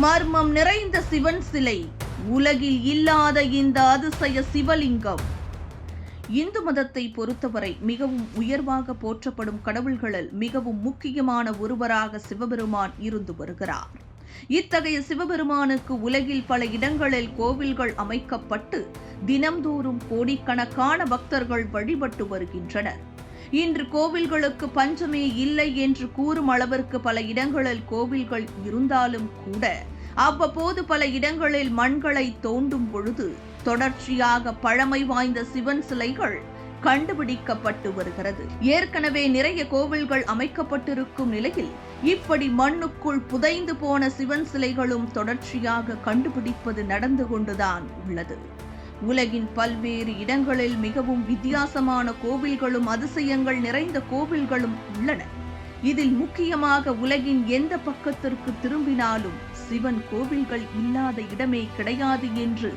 மர்மம் நிறைந்த சிவன் சிலை உலகில் இல்லாத இந்த அதிசய சிவலிங்கம். இந்து மதத்தை பொறுத்தவரை மிகவும் உயர்வாக போற்றப்படும் கடவுள்களில் மிகவும் முக்கியமான ஒருவராக சிவபெருமான் இருந்து வருகிறார். இத்தகைய சிவபெருமானுக்கு உலகில் பல இடங்களில் கோவில்கள் அமைக்கப்பட்டு தினம்தோறும் கோடிக்கணக்கான பக்தர்கள் வழிபட்டு வருகின்றனர். இன்று கோவில்களுக்கு பஞ்சமே இல்லை என்று கூறும் அளவிற்கு பல இடங்களில் கோவில்கள் இருந்தாலும் கூட அவ்வப்போது பல இடங்களில் மண்களை தோண்டும் பொழுது தொடர்ச்சியாக பழமை வாய்ந்த சிவன் சிலைகள் கண்டுபிடிக்கப்பட்டு வருகிறது. ஏற்கனவே நிறைய கோவில்கள் அமைக்கப்பட்டிருக்கும் நிலையில் இப்படி மண்ணுக்குள் புதைந்து போன சிவன் சிலைகளும் தொடர்ச்சியாக கண்டுபிடிப்பது நடந்து கொண்டுதான் உள்ளது. உலகின் பல்வேறு இடங்களில் மிகவும் வித்தியாசமான கோவில்களும் அதிசயங்கள் நிறைந்த கோவில்களும் உள்ளன. இதில் முக்கியமாக உலகின் எந்த பக்கத்திற்கு திரும்பினாலும் சிவன் கோவில்கள் இல்லாத இடமே கிடையாது என்று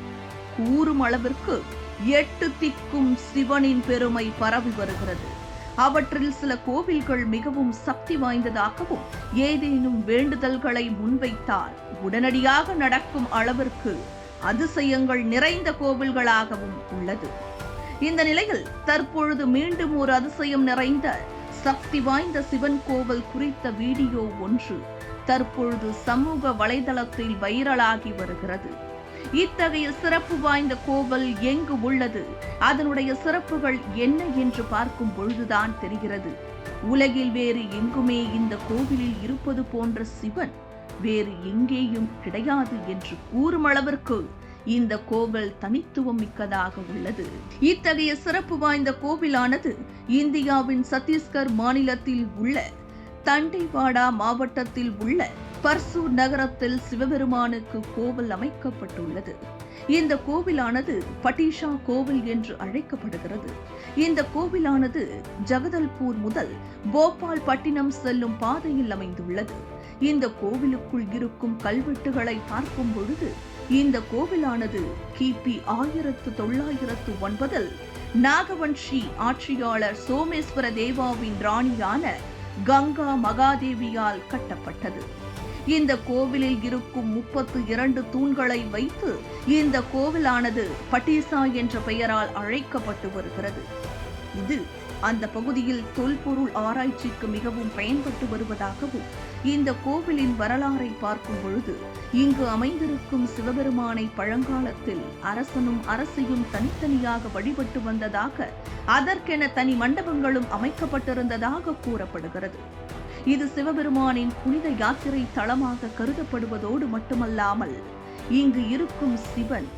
கூறும் அளவிற்கு எட்டு திக்கும் சிவனின் பெருமை பரவி வருகிறது. அவற்றில் சில கோவில்கள் மிகவும் சக்தி வாய்ந்ததாகவும் ஏதேனும் வேண்டுதல்களை முன்வைத்தால் உடனடியாக நடக்கும் அளவிற்கு அதிசயங்கள் நிறைந்த கோவில்களாகவும் உள்ளது. இந்த நிலையில் தற்பொழுது மீண்டும் ஒரு அதிசயம் நிறைந்த சக்தி வாய்ந்த சிவன் கோவில் குறித்த வீடியோ ஒன்று தற்பொழுது சமூக வலைதளத்தில் வைரலாகி வருகிறது. இத்தகைய சிறப்பு வாய்ந்த கோவில் எங்கு உள்ளது? அதனுடைய சிறப்புகள் என்ன என்று பார்க்கும் பொழுதுதான் தெரிகிறது. உலகில் வேறு எங்குமே இந்த கோவிலில் இருப்பது போன்ற சிவன் வேறு எங்கேயும் கிடையாது என்று கூறும் அளவிற்கு இந்த கோவில் தனித்துவம் மிக்கதாக உள்ளது. இத்தகைய சிறப்பு வாய்ந்த கோவிலானது இந்தியாவின் சத்தீஸ்கர் மாநிலத்தில் உள்ள தண்டைவாடா மாவட்டத்தில் உள்ள பர்சூர் நகரத்தில் சிவபெருமானுக்கு கோவில் அமைக்கப்பட்டுள்ளது. இந்த கோவிலானது பட்டிஷா கோவில் என்று அழைக்கப்படுகிறது. இந்த கோவிலானது ஜகதல்பூர் முதல் போபால் பட்டினம் செல்லும் பாதையில் அமைந்துள்ளது. இந்த கோவிலுக்குள் இருக்கும் கல்வெட்டுகளை பார்க்கும் பொழுது இந்த கோவிலானது கிபி ஆயிரத்து தொள்ளாயிரத்து ஒன்பதில் நாகவன்ஷி ஆட்சியாளர் சோமேஸ்வர தேவாவின் ராணியான கங்கா மகாதேவியால் கட்டப்பட்டது. இந்த கோவிலில் இருக்கும் முப்பத்து இரண்டு தூண்களை வைத்து இந்த கோவிலானது பட்டீசா என்ற பெயரால் அழைக்கப்பட்டு வருகிறது. இது அந்த பகுதியில் தொல்பொருள் ஆராய்ச்சிக்கு மிகவும் பயன்பட்டு வருவதாகவும் இந்த கோவிலின் வரலாறை பார்க்கும் பொழுது இங்கு அமைந்திருக்கும் சிவபெருமானை பழங்காலத்தில் அரசனும் அரசியும் தனித்தனியாக வழிபட்டு வந்ததாக அதற்கென தனி மண்டபங்களும் அமைக்கப்பட்டிருந்ததாக கூறப்படுகிறது. இது சிவபெருமானின் புனித யாத்திரை தளமாக கருதப்படுவதோடு மட்டுமல்லாமல் இங்கு இருக்கும் சிவன்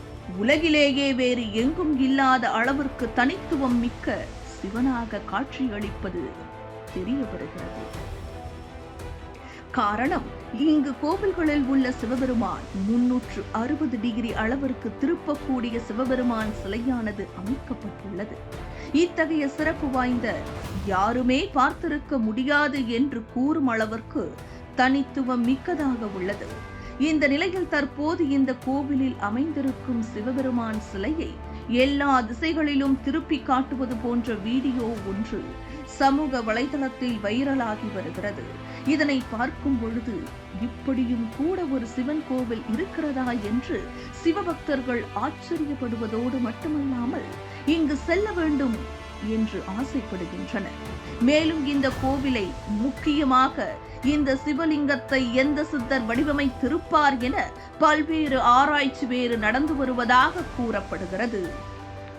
உலகிலேயே வேறு எங்கும் இல்லாத அளவிற்கு தனித்துவம் மிக்க சிவனாக காட்சியளிப்பது தெரிய வருகிறது காரணம் இங்கு கோவில்களில் உள்ள சிவபெருமான் முன்னூற்று அறுபது டிகிரி அளவிற்கு திருப்பக்கூடிய சிவபெருமான் சிலையானது அமைக்கப்பட்டுள்ளது. இத்தகைய சிறப்பு வாய்ந்த யாருமே பார்த்திருக்க முடியாது என்று கூறும் அளவிற்கு தனித்துவம் மிக்கதாக உள்ளது. இந்த நிலையில் தற்போது இந்த கோவிலில் அமைந்திருக்கும் சிவபெருமான் சிலையை எல்லா திசைகளிலும் திருப்பி காட்டுவது போன்ற வீடியோ ஒன்று சமூக வலைதளத்தில் வைரலாகி வருகிறது. இதனை பார்க்கும் பொழுது இப்படியும் கூட ஒரு சிவன் கோவில் இருக்கிறதா என்று சிவபக்தர்கள் ஆச்சரியப்படுவதோடு மட்டுமல்லாமல் இங்கு செல்ல வேண்டும் என்று ஆசைப்படுகின்றனர் மேலும் இந்த கோவிலை முக்கியமாக இந்த சிவலிங்கத்தை எந்த சித்தர் வடிவமைத்திருப்பார் என பல்வேறு ஆராய்ச்சி வேறு நடந்து வருவதாக கூறப்படுகிறது.